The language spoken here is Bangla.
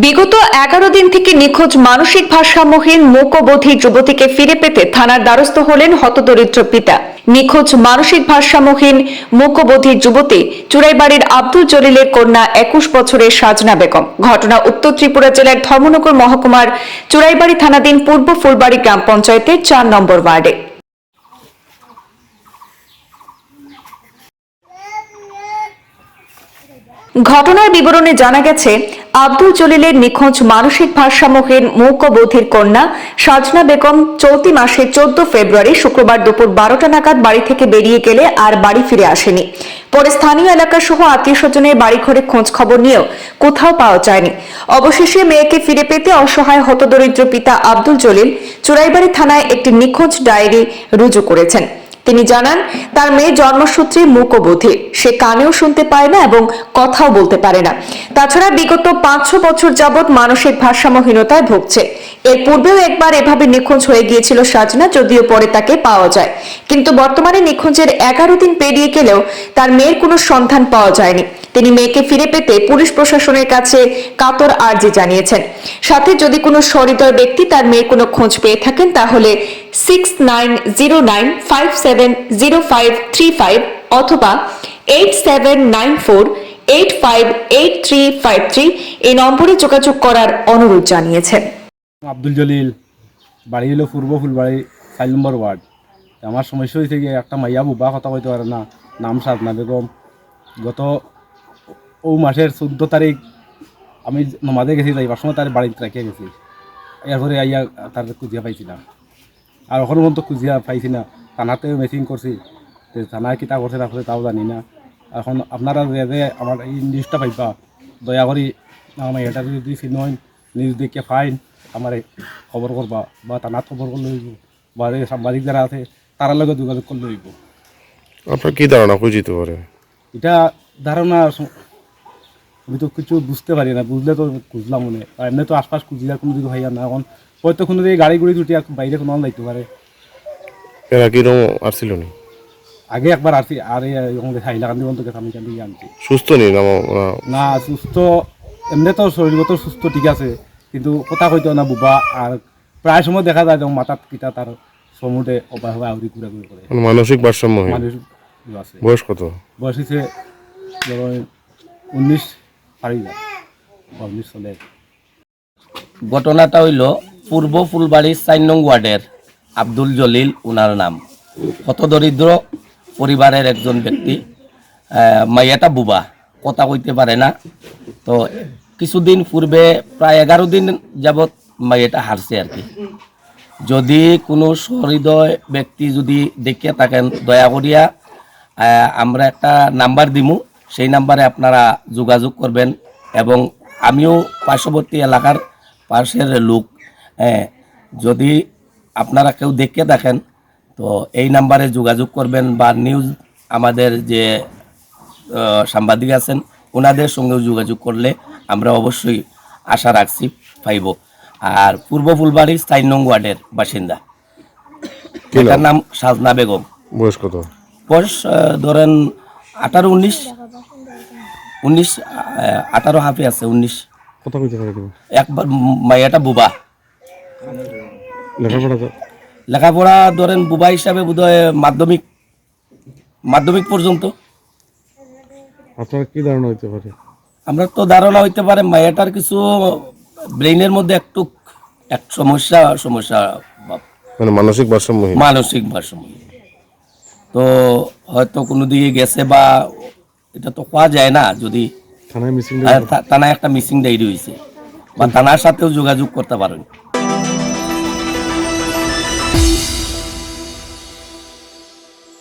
বিগত এগারো দিন থেকে নিখোঁজ মানসিক ভারসাম্যহীন মূকবধির যুবতীকে ফিরে পেতে থানার দ্বারস্থ হলেন হতদরিদ্র পিতা। নিখোঁজ মানসিক ভারসাম্যহীন মূকবধির যুবতী চুরাইবাড়ির আব্দুল জলিলের কন্যা একুশ বছরের সাজনা বেগম। ঘটনা উত্তর ত্রিপুরা জেলার ধর্মনগর মহকুমার চুরাইবাড়ি থানাধীন পূর্ব ফুলবাড়ি গ্রাম পঞ্চায়েতের চার নম্বর ওয়ার্ডে। ঘটনার বিবরণে জানা গেছে, আব্দুল জলিলের নিখোঁজ মানসিক ভারসাম্যহীন মৌকবধির কন্যা সাজনা বেগম চলতি মাসে চোদ্দ ফেব্রুয়ারি শুক্রবার দুপুর বারোটা নাগাদ বাড়ি থেকে বেরিয়ে গেলে আর বাড়ি ফিরে আসেনি। পরে স্থানীয় এলাকা সহ আত্মীয় স্বজনের বাড়ি ঘরে খোঁজ খবর নিয়েও কোথাও পাওয়া যায়নি। অবশেষে মেয়েকে ফিরে পেতে অসহায় হতদরিদ্র পিতা আব্দুল জলিল চুরাইবাড়ি থানায় একটি নিখোঁজ ডায়েরি রুজু করেছেন। তিনি জানান, তার মেয়ে জন্মসূত্রে মূকবধির সে কানেও শুনতে পায় না এবং কথাও বলতে পারে না। তাছাড়া বিগত পাঁচশো বছর যাবৎ মানসিক ভারসাম্যহীনতায় ভুগছে। এর পূর্বেও একবার এভাবে নিখোঁজ হয়ে গিয়েছিল সাজনা, যদিও পরে তাকে পাওয়া যায়। কিন্তু বর্তমানে নিখোঁজের এগারো দিন পেরিয়ে গেলেও তার মেয়ের কোনো সন্ধান পাওয়া যায়নি। তিনি মেয়েকে ফিরে পেতে পুলিশ প্রশাসনের কাছে কাতর আর্জি জানিয়েছেন। সাথে যদি কোনো সহৃদয় ব্যক্তি তার মেয়ের কোনো খোঁজ পেয়ে থাকেন, তাহলে six nine zero nine five seven zero five three five অথবা eight seven nine four eight five eight three five three এই নম্বরে যোগাযোগ করার অনুরোধ জানিয়েছেন। আব্দুল জলিল, বাড়ি হলো পূর্ব ফুলবাড়ি, চার নম্বর ওয়ার্ড। আমার সমস্যা হয়েছে গিয়ে একটা মাইয়া বুবা কথা কইতে পারে না, নাম সাধনা বেগম। গত ও মাসের চোদ্দ তারিখ আমি নমাদে গেছি যাইবার সময় তার বাড়িতে রেখে গেছি। এরপরে আইয়া তার খুঁজিয়া পাইছি না আর এখন পর্যন্ত খুঁজিয়া পাইছি না। থানাতেও মেসিং করছি থানায় কিতা করছে তারপরে তাও জানি না। এখন আপনারা যে যে আমার এই নিউজটা পাইবা দয়া করি আমার এটা যদি চিনইন নিউজ দেখে ফাইন আমার খবর করবা বা থানাত খবর করলে হইব বা এই সাংবাদিক যারা আছে তার লগে যোগাযোগ করলে হইব। আপনার কি ধারণা খুঁজিত পারে? এটা ধারণা আমি তো কিছু বুঝতে পারি না বুঝলে তো খুঁজলাম মনে। আর এমনি তো আশপাশ খুঁজলে কোনো দিকে ভাইয়া না। এখন হয়তো কোনো দিকে গাড়ি গুড়ি ছুটি বাইরে কোনো যাইতে পারে। এরা কীরকম আসছিল নি আগে একবার আসি আর এই হাইলাকান্দি বন্ধ গেছে আমি কান্দি আনছি? সুস্থ নি না না সুস্থ এমনি তো শরীরগত সুস্থ ঠিক আছে কিন্তু কথা কইতো না বুবা। আর প্রায় সময় দেখা যায় যেমন মাথাত কিতা তার সমুদে অবাই হবাই আউরি ঘুরে ঘুরে করে। মানে মানসিক ইয়ে আছে। বয়স কত? বয়স হচ্ছে উনিশ ঘটনাটা হইল পূর্ব ফুলবাড়ির চার নং ওয়ার্ডের আব্দুল জলিল উনার নাম। হতদরিদ্র পরিবারের একজন ব্যক্তি। মাইয়াটা বুবা, কথা কইতে পারে না। তো কিছুদিন পূর্বে প্রায় এগারো দিন যাবৎ মাইয়াটা হারছে আর কি। যদি কোনো সহৃদয় ব্যক্তি যদি দেখিয়া থাকেন, দয়া করিয়া আমরা একটা নাম্বার দিমু। সেই নাম্বারে আপনারা যোগাযোগ করবেন এবং আমিও পার্শ্ববর্তী এলাকার পাশের লোক হ্যাঁ, যদি আপনারা কেউ দেখে থাকেন তো এই নাম্বারে যোগাযোগ করবেন বা নিউজ আমাদের যে সাংবাদিক আছেন ওনাদের সঙ্গেও যোগাযোগ করলে আমরা অবশ্যই আশা রাখছি পাইব। আর পূর্ব ফুলবাড়ি স্থায়ী নং ওয়ার্ডের বাসিন্দা? এটার নাম সাজনা বেগম। বয়স কত? বয়স ধরেন আঠারো উনিশ। উনিশ আঠারো হাফে আছে উনিশ। কথা কইতে পারে একবার মাইয়াটা বুবা। লেখাপড়া লেখাপড়া ধরেন বুবা হিসাবে বোধহয় মাধ্যমিক মাধ্যমিক পর্যন্ত। আপনার কি ধারণা হইতে পারে? আমরা তো ধারণা হইতে পারে মায়াটার কিছু ব্রেইনের মধ্যে একটু এক সমস্যা সমস্যা মানে মানসিক ভারসাম্য মানসিক ভারসাম্য তো হয়তো কোনো দিকে গেছে বা এটা তো পাওয়া যায় না যদি থানায় মিসিং থানায় একটা মিসিং ডায়েরি হয়েছে বা থানার সাথেও যোগাযোগ করতে পারেন।